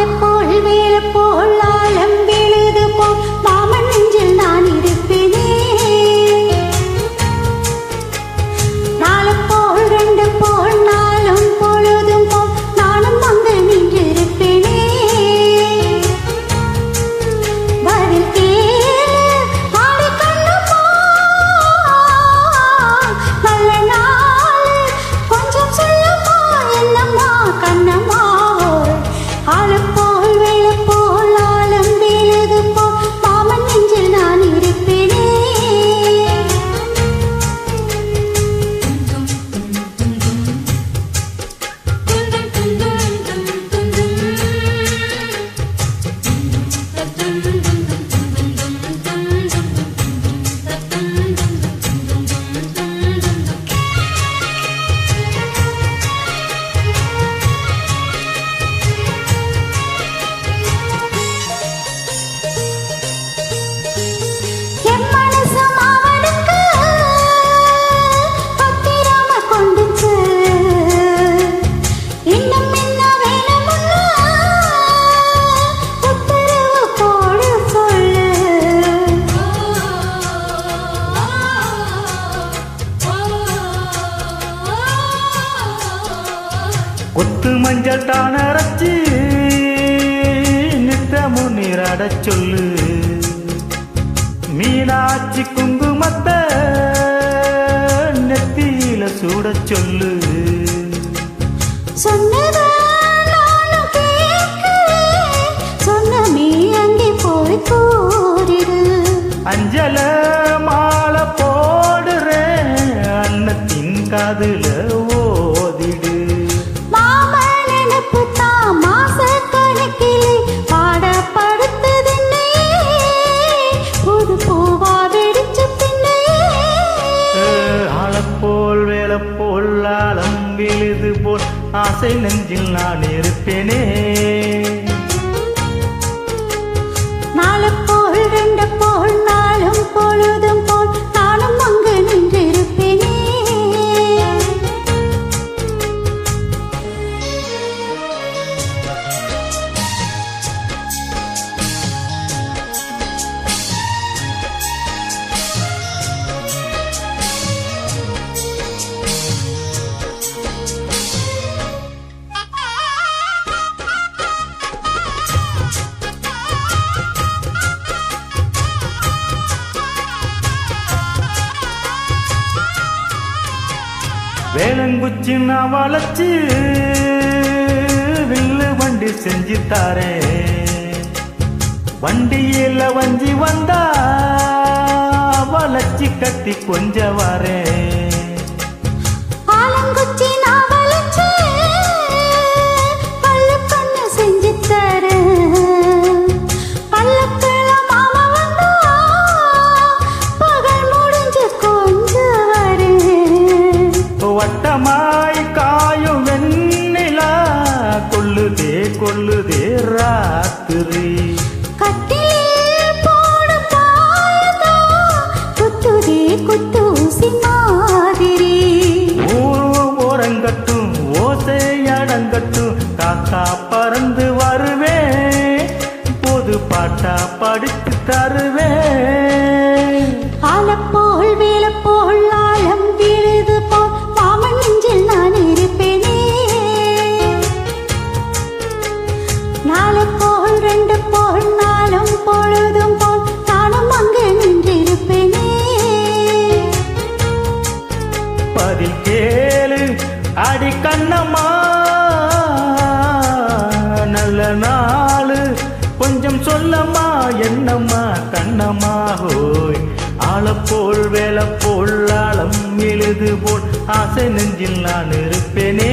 ஆலப்போல் வேலப்போல் ஆலம்பி ஒத்து மஞ்சள் தான் அரைச்சி நித்தமும் நீராடச் சொல்லு. மீனாட்சி குங்குமத்தை நெத்தியில சூட சொல்லு. சொன்னதை ஆழம் போல் ஆசை நெஞ்சில் நான் இருப்பேனே. நாளை போல் ரெண்டு போல் நாளும் பொழுது வேலங்குச்சி நான் வளைச்சு வில்லு வண்டி செஞ்சு தாரேன் வண்டியில வஞ்சி வந்தா வளைச்சி கட்டி கொஞ்ச வரேன் கொள்ளுதே ராத்திரி. ஊரும் ஓரங்கட்டும் ஓசை அடங்கட்டும் காக்கா பறந்து வருவேன் பொது பாட்டா படித்து தருவேன் அடி கண்ணம்மா நல்ல நாள். கொஞ்சம் சொல்லம்மா என்னம்மா கண்ணம்மா ஹோய். ஆளப்போல் வேலை போல் ஆழம் எழுது போல். ஆசை நெஞ்சில் நான் இருப்பேனே.